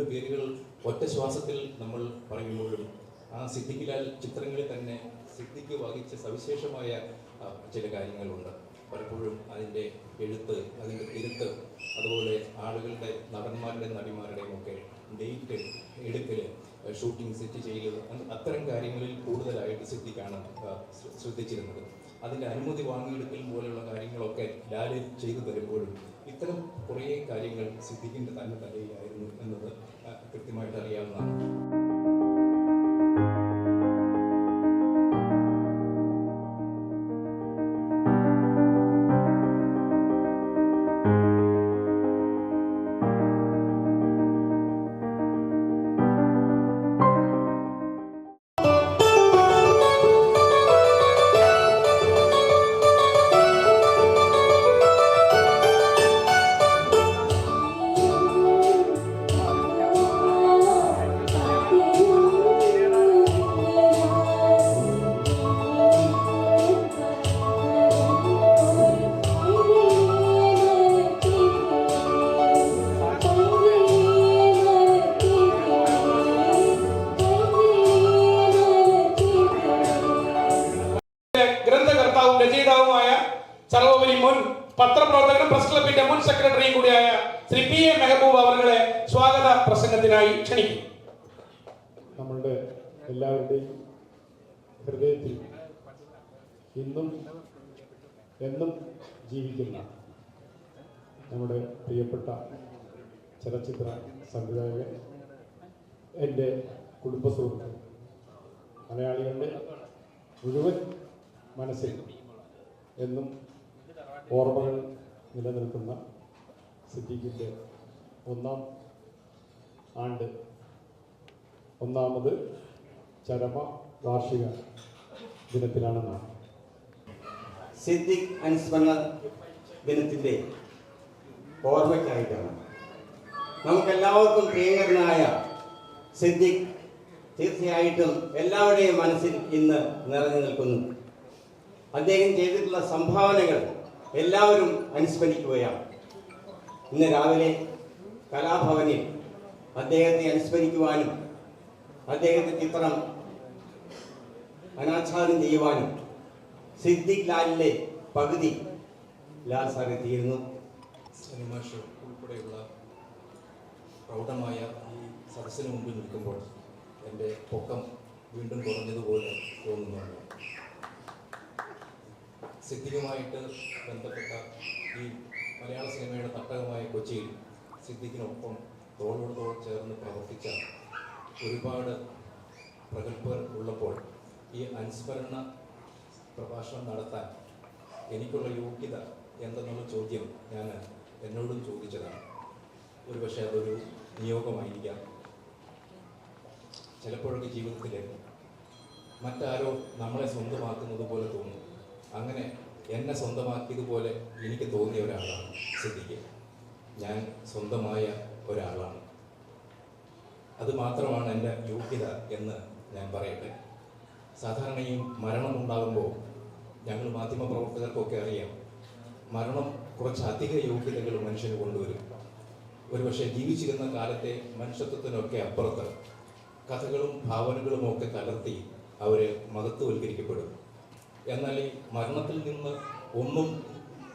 രണ്ട് പേരുകൾ ഒറ്റ ശ്വാസത്തിൽ നമ്മൾ പറയുമ്പോഴും ആ സിദ്ദിഖിലാൽ ചിത്രങ്ങളിൽ തന്നെ സിദ്ദിഖ് വഹിച്ച സവിശേഷമായ ചില കാര്യങ്ങളുണ്ട്. പലപ്പോഴും അതിന്റെ എഴുത്ത് അതിന്റെ തിരുത്ത് അതുപോലെ ആളുകളുടെ നടന്മാരുടെയും നടിമാരുടെയും ഒക്കെ ഡേറ്റ് എടുക്കൽ ഷൂട്ടിംഗ് സെറ്റ് ചെയ്യൽ അത്തരം കാര്യങ്ങളിൽ കൂടുതലായിട്ട് ആ, ശ്രദ്ധിച്ചിരുന്നത്. അതിന്റെ അനുമതി വാങ്ങിയെടുക്കൽ പോലെയുള്ള കാര്യങ്ങളൊക്കെ ലാൽ ചെയ്തു തരുമ്പോഴും ഇത്തരം കുറേ കാര്യങ്ങൾ സിദ്ദിഖിന്റെ തന്നെ തലയിലായിരുന്നു എന്നത് കൃത്യമായിട്ട് അറിയാവുന്നതാണ്. രചയിതാവുമായ സർവോപരി മുൻ പത്രപ്രവർത്തകനും പ്രസ് ക്ലബിന്റെ മുൻ സെക്രട്ടറിയും കൂടിയായ ശ്രീ പി എ മെഹബൂബ് അവരുടെ സ്വാഗത പ്രസംഗത്തിനായി ക്ഷണിക്കും നമ്മളുടെ എല്ലാവരുടെയും ഹൃദയത്തിൽ ഇന്നും എന്നും ജീവിക്കുന്ന നമ്മുടെ പ്രിയപ്പെട്ട ചലച്ചിത്ര സംവിധായകൻ എന്റെ കുടുംബസുഹൃത്ത് മലയാളികളുടെ മുഴുവൻ മനസ്സിൽ എന്നും ഓർമ്മകൾ നിലനിൽക്കുന്ന സിദ്ദീഖിന്റെ ഒന്നാം ആണ്ട് ഒന്നാമത് ചരമ വാർഷിക ദിനത്തിലാണ് നാം. സിദ്ദിഖ് അനുസ്മരണ ദിനത്തിന്റെ ഓർമ്മയ്ക്കായിട്ടാണ്. നമുക്കെല്ലാവർക്കും പ്രിയങ്കരനായ സിദ്ദിഖ് തീർച്ചയായിട്ടും എല്ലാവരുടെയും മനസ്സിൽ ഇന്ന് നിറഞ്ഞു നിൽക്കുന്നു. അദ്ദേഹം ചെയ്തിട്ടുള്ള സംഭാവനകൾ എല്ലാവരും അനുസ്മരിക്കുകയാണ്. ഇന്ന് രാവിലെ കലാഭവനിൽ അദ്ദേഹത്തെ അനുസ്മരിക്കുവാനും അദ്ദേഹത്തെ ചിത്രം അനാച്ഛാദനം ചെയ്യുവാനും സിദ്ദിഖ് ലാലിലെ പകുതി ലാൽ സാർ എത്തിയിരുന്നു. സിനിമ ഷോ ഉൾപ്പെടെയുള്ള പ്രൗഢമായ ഈ സദസ്സിന് മുമ്പിൽ നിൽക്കുമ്പോൾ എന്റെ പൊക്കം വീണ്ടും കുറഞ്ഞതുപോലെ തോന്നുന്നുണ്ട്. സിദ്ദിഖുമായിട്ട് ബന്ധപ്പെട്ട ഈ മലയാള സിനിമയുടെ തട്ടകമായ കൊച്ചിയിൽ സിദ്ദിഖിനൊപ്പം തോളോട് ചേർന്ന് പ്രവർത്തിച്ച ഒരുപാട് പ്രഗത്ഭർ ഉള്ളപ്പോൾ ഈ അനുസ്മരണ പ്രഭാഷണം നടത്താൻ എനിക്കുള്ള യോഗ്യത എന്തെന്നുള്ള ചോദ്യം ഞാൻ എന്നോടും ചോദിച്ചതാണ്. ഒരുപക്ഷെ അതൊരു നിയോഗമായിരിക്കാം. ചിലപ്പോഴൊക്കെ ജീവിതത്തിൽ മറ്റാരോ നമ്മളെ സ്വന്തമാക്കുന്നത് പോലെ തോന്നും. അങ്ങനെ എന്നെ സ്വന്തമാക്കിയതുപോലെ എനിക്ക് തോന്നിയ ഒരാളാണ് സിദ്ദിഖ്. ഞാൻ സ്വന്തമായ ഒരാളാണ്. അത് മാത്രമാണ് എന്റെ യോഗ്യത എന്ന് ഞാൻ പറയട്ടെ. സാധാരണ ഈ മരണം ഉണ്ടാകുമ്പോൾ ഞങ്ങൾ മാധ്യമപ്രവർത്തകർക്കൊക്കെ അറിയാം മരണം കുറച്ചധിക യോഗ്യതകൾ മനുഷ്യന് കൊണ്ടുവരും. ഒരുപക്ഷെ ജീവിച്ചിരുന്ന കാലത്തെ മനുഷ്യത്വത്തിനൊക്കെ അപ്പുറത്ത് കഥകളും ഭാവനകളും ഒക്കെ കലർത്തി അവരെ മഹത്വവൽക്കരിക്കപ്പെടും. എന്നാൽ ഈ മരണത്തിൽ നിന്ന് ഒന്നും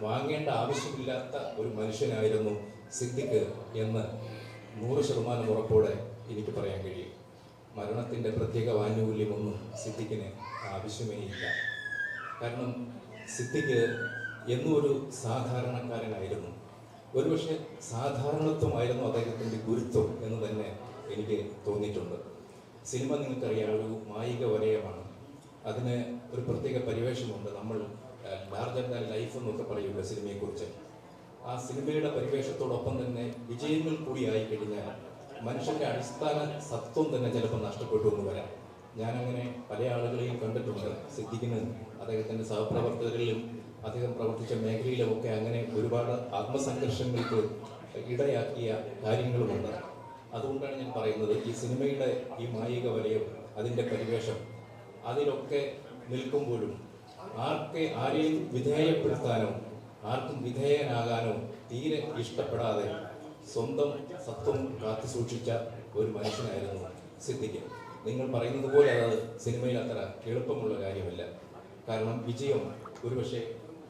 വാങ്ങേണ്ട ആവശ്യമില്ലാത്ത ഒരു മനുഷ്യനായിരുന്നു സിദ്ദിഖ് എന്ന് നൂറ് ശതമാനം ഉറപ്പോടെ എനിക്ക് പറയാൻ കഴിയും. മരണത്തിന്റെ പ്രത്യേക ആനുകൂല്യമൊന്നും സിദ്ദിഖിന് ആവശ്യമേ ഇല്ല. കാരണം സിദ്ദിഖ് എന്നും ഒരു സാധാരണക്കാരനായിരുന്നു. ഒരുപക്ഷെ സാധാരണത്വമായിരുന്നു അദ്ദേഹത്തിന്റെ ഗുരുത്വം എന്ന് തന്നെ എനിക്ക് തോന്നിയിട്ടുണ്ട്. സിനിമ നിങ്ങൾക്കറിയാം ഒരു മായിക വലയമാണ്. അതിന് ഒരു പ്രത്യേക പരിവേഷമുണ്ട്. നമ്മൾ ലാർജർ ദാൻ ലൈഫ് എന്നൊക്കെ പറയുമല്ലോ സിനിമയെക്കുറിച്ച്. ആ സിനിമയുടെ പരിവേഷത്തോടൊപ്പം തന്നെ വിജയങ്ങൾ കൂടി ആയിക്കഴിഞ്ഞാൽ മനുഷ്യന്റെ അടിസ്ഥാന സത്വം തന്നെ ചിലപ്പോൾ നഷ്ടപ്പെട്ടു എന്ന് വരാം. ഞാനങ്ങനെ പല ആളുകളെയും കണ്ടിട്ടുണ്ട് സിദ്ദിഖിന് അദ്ദേഹത്തിന്റെ സഹപ്രവർത്തകരിലും അദ്ദേഹം പ്രവർത്തിച്ച മേഖലയിലുമൊക്കെ അങ്ങനെ ഒരുപാട് ആത്മസംഘർഷങ്ങൾക്ക് ഇടയാക്കിയ കാര്യങ്ങളുമുണ്ട്. അതുകൊണ്ടാണ് ഞാൻ പറയുന്നത് ഈ സിനിമയുടെ ഈ മായിക വലയം അതിന്റെ പരിവേഷം അതിലൊക്കെ നിൽക്കുമ്പോഴും ആർക്കെ ആരെയും വിധേയപ്പെടുത്താനോ ആർക്കും വിധേയനാകാനോ തീരെ ഇഷ്ടപ്പെടാതെ സ്വന്തം സത്വം കാത്തു സൂക്ഷിച്ച ഒരു മനുഷ്യനായിരുന്നു സിദ്ദിഖ്. നിങ്ങൾ പറയുന്നത് പോലെ അത് സിനിമയിൽ അത്ര എളുപ്പമുള്ള കാര്യമല്ല. കാരണം വിജയം ഒരുപക്ഷെ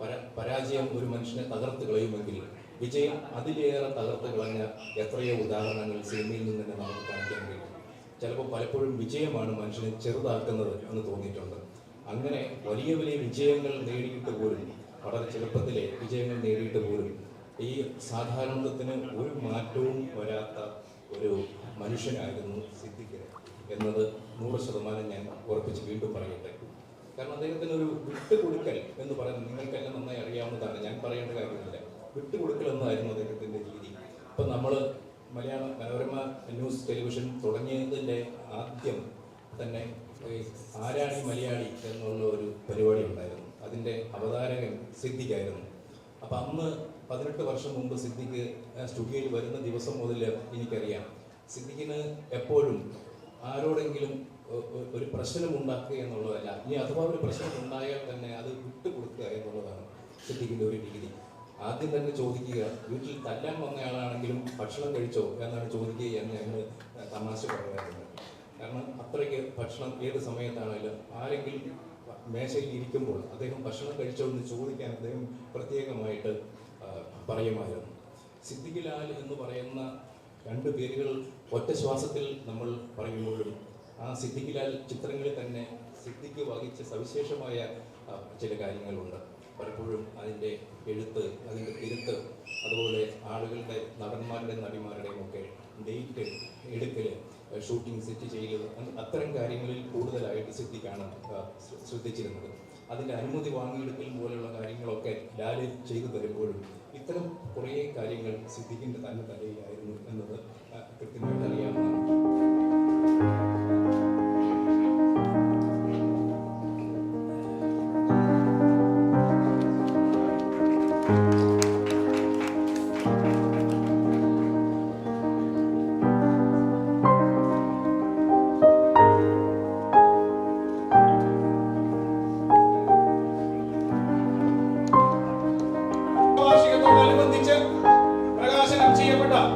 പര പരാജയം ഒരു മനുഷ്യനെ തകർത്ത് കളയുമെങ്കിൽ വിജയം അതിലേറെ തകർത്ത് കളഞ്ഞ എത്രയോ ഉദാഹരണങ്ങൾ സിനിമയിൽ നിന്ന് തന്നെ നമുക്ക് കാണിക്കാൻ കഴിയും. ചിലപ്പോൾ പലപ്പോഴും വിജയമാണ് മനുഷ്യനെ ചെറുതാക്കുന്നത് എന്ന് തോന്നിയിട്ടുണ്ട്. അങ്ങനെ വലിയ വലിയ വിജയങ്ങൾ നേടിയിട്ട് പോലും വളരെ ചെറുപ്പത്തിലെ വിജയങ്ങൾ നേടിയിട്ട് പോലും ഈ സാധാരണത്തിന് ഒരു മാറ്റവും വരാത്ത ഒരു മനുഷ്യനായിരുന്നു സിദ്ദിഖ് എന്നത് നൂറ് ശതമാനം ഞാൻ ഉറപ്പിച്ച് വീണ്ടും പറയട്ടെ. കാരണം അദ്ദേഹത്തിന് ഒരു വിട്ടുകൊടുക്കൽ എന്ന് പറയുന്നത് നിങ്ങൾക്കെല്ലാം നന്നായി അറിയാവുന്നതാണ്. ഞാൻ പറയേണ്ട കാര്യമില്ല. വിട്ടുകൊടുക്കൽ എന്നായിരുന്നു അദ്ദേഹത്തിന്റെ രീതി. ഇപ്പം നമ്മൾ മലയാള മനോരമ ന്യൂസ് ടെലിവിഷൻ തുടങ്ങിയതിന്റെ ആദ്യം തന്നെ ആരാണി മലയാളി എന്നുള്ള ഒരു പരിപാടി ഉണ്ടായിരുന്നു. അതിന്റെ അവതാരകൻ സിദ്ദിഖായിരുന്നു. അപ്പം അന്ന് പതിനെട്ട് വർഷം മുമ്പ് സിദ്ദിഖ് സ്റ്റുഡിയോയിൽ വരുന്ന ദിവസം മുതൽ എനിക്കറിയാം സിദ്ദിഖിന് എപ്പോഴും ആരോടെങ്കിലും ഒരു പ്രശ്നം ഉണ്ടാക്കുക എന്നുള്ളതല്ല. ഇനി അഥവാ ഒരു പ്രശ്നം ഉണ്ടായാൽ തന്നെ അത് വിട്ടുകൊടുക്കുക എന്നുള്ളതാണ് സിദ്ധിക്കിന്റെ ഒരു രീതി. ആദ്യം തന്നെ ചോദിക്കുക വീട്ടിൽ തല്ലാൻ വന്നയാളാണെങ്കിലും ഭക്ഷണം കഴിച്ചോ? എന്നാണ് ചോദിക്കുക എന്ന് ഞങ്ങൾ തമാശ പറയാറുണ്ട് കാരണം അത്രയ്ക്ക് ഭക്ഷണം ഏത് സമയത്താണെങ്കിലും ആരെങ്കിലും മേശയിൽ ഇരിക്കുമ്പോൾ അദ്ദേഹം ഭക്ഷണം കഴിച്ചോ എന്ന് ചോദിക്കാൻ അദ്ദേഹം പ്രത്യേകമായിട്ട് പറയുമായിരുന്നു. സിദ്ദിഖിലാൽ എന്ന് പറയുന്ന രണ്ട് പേരുകൾ ഒറ്റ ശ്വാസത്തിൽ നമ്മൾ പറയുമ്പോഴും ആ സിദ്ദിഖ് ലാൽ ചിത്രങ്ങളിൽ തന്നെ സിദ്ധിക്ക് വഹിച്ച സവിശേഷമായ ചില കാര്യങ്ങളുണ്ട്. പലപ്പോഴും അതിന്റെ എഴുത്ത് അതിന്റെ തിരുത്ത് അതുപോലെ ആളുകളുടെ നടന്മാരുടെയും നടിമാരുടെയും ഒക്കെ ഡേറ്റ് എടുക്കൽ ഷൂട്ടിംഗ് സെറ്റ് ചെയ്യൽ അത്തരം കാര്യങ്ങളിൽ കൂടുതലായിട്ട് ശ്രദ്ധിക്കാണ് ശ്രദ്ധിച്ചിരുന്നത്. അതിന്റെ അനുമതി വാങ്ങിയെടുക്കൽ പോലെയുള്ള കാര്യങ്ങളൊക്കെ ലാലി ചെയ്തു തരുമ്പോഴും ഇത്തരം കുറേ കാര്യങ്ങൾ സിദ്ധിക്കിന്റെ തന്നെ തലയിലായിരുന്നു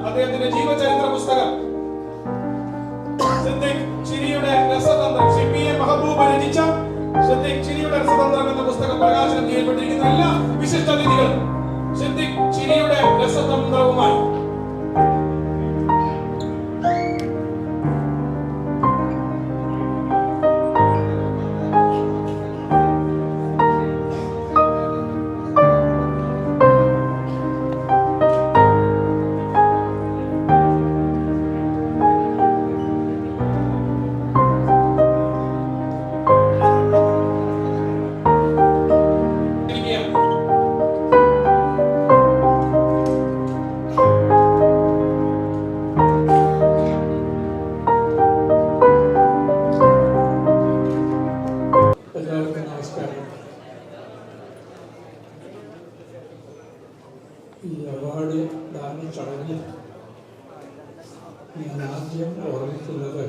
അദ്ദേഹത്തിന്റെ ജീവചരിത്ര പുസ്തകം. സിദ്ദിഖ് ചിരിയുടെ രസതന്ത്രം പി മഹബൂബ് സിദ്ദിഖ് ചിരിയുടെ രസതന്ത്രം എന്ന പുസ്തകം പ്രകാശനം ചെയ്യപ്പെട്ടിരിക്കുന്ന എല്ലാ വിശിഷ്ട അതിഥികളും സിദ്ദിഖ് ചിരിയുടെ രസതന്ത്രവുമായി അവാർഡ് ദാന ചടങ്ങിൽ ഞാൻ ആദ്യം ഓർമ്മിക്കുന്നത്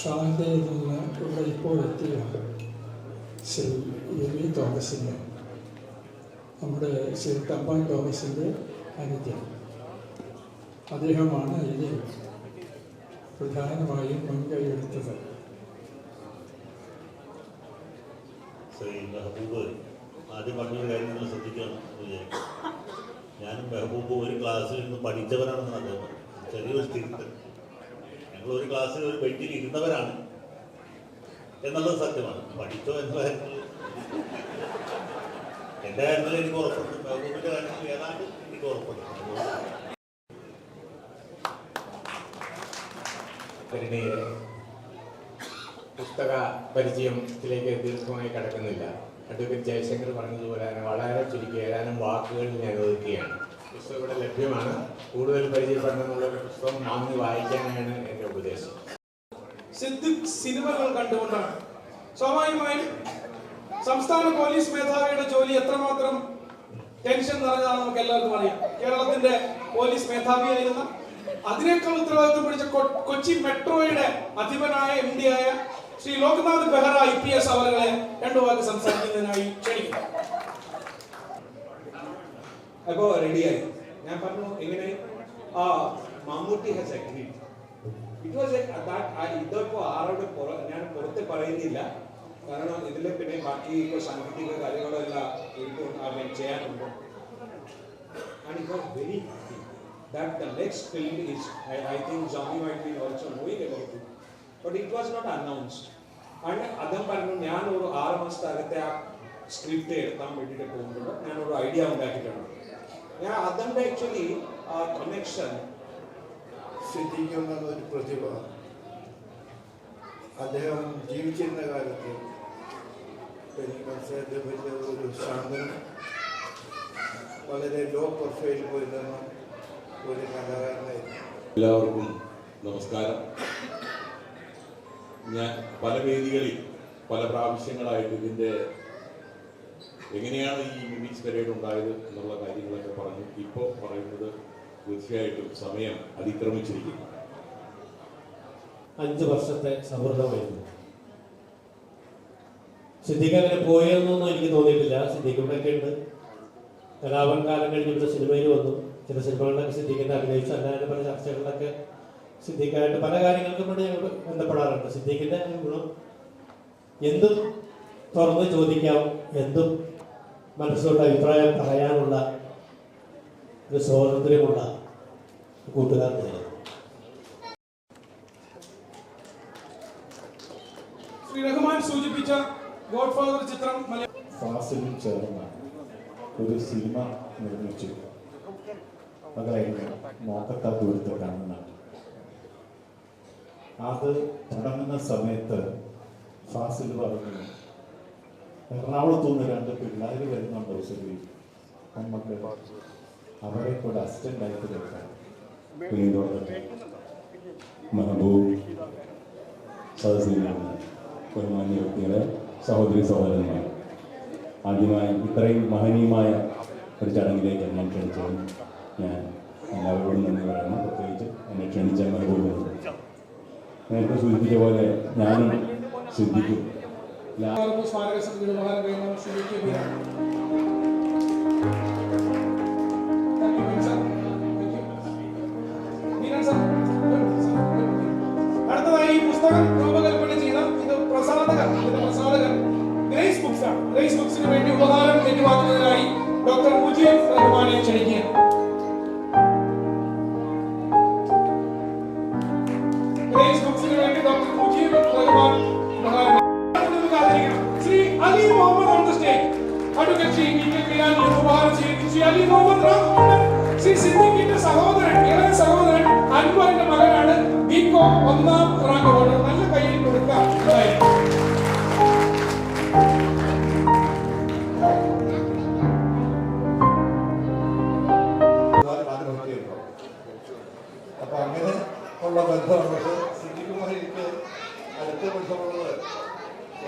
ഷാന്തയിൽ നിന്ന് ഇവിടെ ഇപ്പോൾ എത്തിയ ശ്രീ എ വി തോമസിന്റെ നമ്മുടെ ശ്രീ തമ്പാൻ തോമസിന്റെ അനുജൻ. അദ്ദേഹമാണ് ഇതിൽ പ്രധാനമായും മുൻകൈയെടുത്തത് ശ്രീ മെഹബൂബ് ആദ്യം പറഞ്ഞ കാര്യങ്ങൾ ശ്രദ്ധിക്കണം വിചാരിക്കും ഞാനും മെഹബൂബ് ഒരു ക്ലാസ്സിൽ നിന്ന് പഠിച്ചവരാണെന്ന് അദ്ദേഹം. ചെറിയൊരു തിരുത്തൽ ഞങ്ങൾ ഒരു ക്ലാസ്സിൽ ഒരു ബെഞ്ചിൽ ഇരുന്നവരാണ് എന്നുള്ളത് സത്യമാണ്. പഠിച്ചോ എന്ന കാര്യത്തിൽ എന്റെ കാര്യത്തിൽ എനിക്ക് ഉറപ്പുണ്ട്. മെഹബൂബിന്റെ കാര്യത്തിൽ ഏതാണ്ട് എനിക്ക് ഉറപ്പുണ്ട്. പുസ്തക പരിചയത്തിലേക്ക് ദീർഘമായി കടക്കുന്നില്ല. അഡ്വക്കേറ്റ് ജയശങ്കർ പറഞ്ഞതുപോലെ തന്നെ വളരെ ചുരുക്കി ഏതാനും വാക്കുകളിൽ ഞാൻ ഒതുക്കുകയാണ് പുസ്തകം ഇവിടെ ലഭ്യമാണ്. കൂടുതൽ പരിചയപ്പെടണമെന്നുള്ള പുസ്തകം വാങ്ങി വായിക്കാനാണ് എന്റെ ഉപദേശം. സിദ്ദിഖ് സിനിമകൾ കണ്ടുകൊണ്ടാണ്. സ്വാഭാവികമായും സംസ്ഥാന പോലീസ് മേധാവിയുടെ ജോലി എത്രമാത്രം ടെൻഷൻ നിറഞ്ഞതാണ് നമുക്ക് എല്ലാവർക്കും അറിയാം. കേരളത്തിന്റെ പോലീസ് മേധാവിയായിരുന്ന അതിനേക്കാൾ ഉത്തരവാദിത്വം പിടിച്ച കൊച്ചി മെട്രോയുടെ അധിപനായ എം ഡി ആയ Shri Loknath Behra I P S അവരെ രണ്ടു വാക്ക് സംസാരിക്കുന്നതിനായി ക്ഷണിക്കുന്നു. അപ്പോ റെഡിയായി. ഞാൻ പറഞ്ഞു എങ്ങനെ? ആ Mammootty has agree it was ഇതിപ്പോ ആരോട് ഞാൻ പുറത്ത് പറയുന്നില്ല. കാരണം ഇതിൽ പിന്നെ ബാക്കി ഇപ്പൊ സാങ്കേതിക കാര്യങ്ങളെല്ലാം എനിക്ക് ചെയ്യാനുണ്ട് happy that the next film is I, I think Johnny might be also knowing about it. But it was not announced അങ്ങനെ അദ്ദേഹം പറഞ്ഞു ഞാൻ ഒരു ആറ് മാസത്തകത്തെ ആ സ്ക്രിപ്റ്റ് എഴുതാൻ വേണ്ടിയിട്ട് പോകുമ്പോൾ ഞാൻ ഒരു ഐഡിയ ഉണ്ടാക്കിയിട്ടുണ്ട്. ഞാൻ അതിന്റെ ആക്ച്വലി ആ കണക്ഷൻ സിദ്ധിക്കുന്ന ഒരു പ്രതിഭ. അദ്ദേഹം ജീവിച്ചിരുന്ന കാലത്ത് എനിക്ക് മനസ്സിലായ വലിയ ഒരു ശാന്തനും വളരെ ലോ പ്രൊഫൈൽ പോയിരുന്ന ഒരു കലാകാരനായിരുന്നു. എല്ലാവർക്കും നമസ്കാരം. ഞാൻ പല വേദികളിൽ പല പ്രാവശ്യങ്ങളായിട്ട് ഇതിന്റെ എങ്ങനെയാണ് ഈ മിമിക്സ് പരേഡ് ഉണ്ടായത് എന്നുള്ള കാര്യങ്ങളൊക്കെ പറഞ്ഞു. ഇപ്പോൾ പറയുന്നത് തീർച്ചയായിട്ടും സമയം അതിക്രമിച്ചിരിക്കുന്നു. അഞ്ച് വർഷത്തെ സൗഹൃദമായിരുന്നു. സിദ്ദീഖ് അങ്ങനെ പോയെന്നൊന്നും എനിക്ക് തോന്നിയിട്ടില്ല. സിദ്ദിഖ് ഇവിടെയൊക്കെ ഉണ്ട്. കലാപം കാലം കഴിഞ്ഞ് ഇവിടെ സിനിമയിൽ വന്നു. ചില സിനിമകളിലൊക്കെ സിദ്ദിഖിന്റെ അഭിനയിച്ചു അല്ലാതെ പല ചർച്ചകളിലൊക്കെ സിദ്ദിഖായിട്ട് പല കാര്യങ്ങൾക്കും വേണ്ടി ഞങ്ങൾ ബന്ധപ്പെടാറുണ്ട്. സിദ്ധിക്കിന്റെ ഗുണം എന്തും തുറന്ന് ചോദിക്കാം എന്തും മനസ്സിലുള്ള അഭിപ്രായം പറയാനുള്ള ഒരു സ്വാതന്ത്ര്യമുള്ള കൂട്ടുകാർ ശ്രീ റഹ്മാൻ സൂചിപ്പിച്ച ഗോഡ് ഫാദർ ചിത്രം ഫാസിലും ചേർന്ന് ഒരു സിനിമ നിർമ്മിച്ചു. അതായിരുന്നു നോക്കത്താ ദൂരത്ത് കാണുന്ന അത് തുടങ്ങുന്ന സമയത്ത് ഫാസിൽ പറഞ്ഞു എറണാകുളത്തു നിന്ന് രണ്ട് പിള്ളേർ വരുന്നുണ്ട് ശരി നമുക്ക് അവരെ കൂടെ അസിസ്റ്റന്റ് ആയിട്ട് കേൾക്കാം മെഹബൂബ് സദസ്സിലാണ് ബഹുമാന്യ വ്യക്തികളെ സഹോദരി സഹോദരന്മാർ. ആദ്യമായി ഇത്രയും മഹനീയമായ ഒരു ചടങ്ങിലേക്ക് എന്നെ ക്ഷണിച്ചത് ഞാൻ. എല്ലാവരോടും നന്ദി പറയുന്നു. പ്രത്യേകിച്ച് എന്നെ ക്ഷണിച്ച മെഹബൂബിനോട് നേരത്തെ സൂചിപ്പിച്ച പോലെ ഞാനും ശ്രദ്ധിക്കും സ്മാരക സമിതിയുടെ ഉപഹാരം കൈമാറും ശ്രീ ശ്രീ അലി മുഹമ്മദ് റാം ശ്രീ സിദ്ദിഖിന്റെ സഹോദരൻ ഇളയ സഹോദരൻ അൻവറിന്റെ മകനാണ്. ബികോ ഒന്നാം റാങ്ക് ഹോൾഡർ നല്ല കയ്യിൽ കൊടുക്കാം ഉണ്ടായിരിക്കും. ആത്മഹത്യയുണ്ടോ അപ്പൊ അങ്ങനെ ഉള്ള പക്ഷെ സിദ്ധിക്കുമാർ എനിക്ക് അടുത്ത ബന്ധമുള്ളത്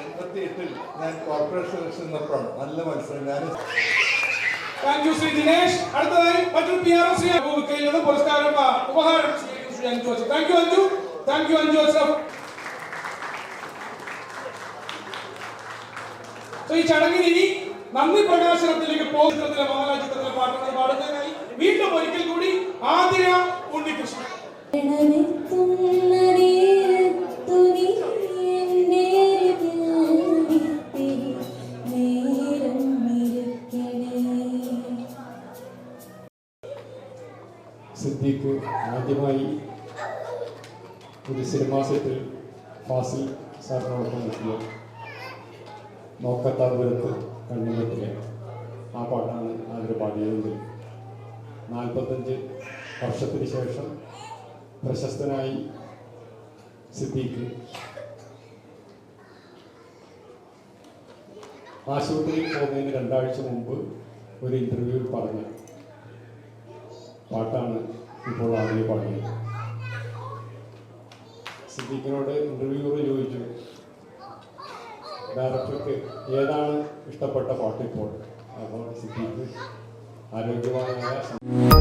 എൺപത്തി എട്ടിൽ ഞാൻ കോർപ്പറേഷൻ ഇലക്ഷൻ നിന്നപ്പോഴാണ് നല്ല മത്സരം. ഞാൻ ഈ ചടങ്ങിൽ ഇനി നന്ദി പ്രകാശനത്തിലേക്ക് പോകുന്നതിലെ മഹാരാജ്യത്തിലെ പാട്ടുകൾ പാടുന്നതിനായി വീണ്ടും ഒരിക്കൽ കൂടി ആതിര ഉണ്ണികൃഷ്ണൻ. ആദ്യമായി ഒരു സിനിമാ സെറ്റിൽ ഫാസിൽ സാറിനോടൊപ്പം എത്തിയ നോക്കത്താ ദൂരത്ത് കണ്ണുപറ്റിയ ആ പാട്ടാണ് അവർ പാടിയതെങ്കിൽ നാൽപ്പത്തഞ്ച് വർഷത്തിന് ശേഷം പ്രശസ്തനായി സിദ്ദീഖ് ആശുപത്രിയിൽ പോകുന്നതിന് രണ്ടാഴ്ച മുമ്പ് ഒരു ഇന്റർവ്യൂവിൽ പറഞ്ഞു പാട്ടാണ് ഇപ്പോൾ ആളുകൾ പറഞ്ഞു സിദ്ദീഖിനോട് ഇന്റർവ്യൂവർ ചോദിച്ചു ഡയറക്ടർക്ക് ഏതാണ് ഇഷ്ടപ്പെട്ട പാട്ട് ഇപ്പോൾ? അപ്പോൾ സിദ്ദീഖ് ആരോഗ്യവാനായ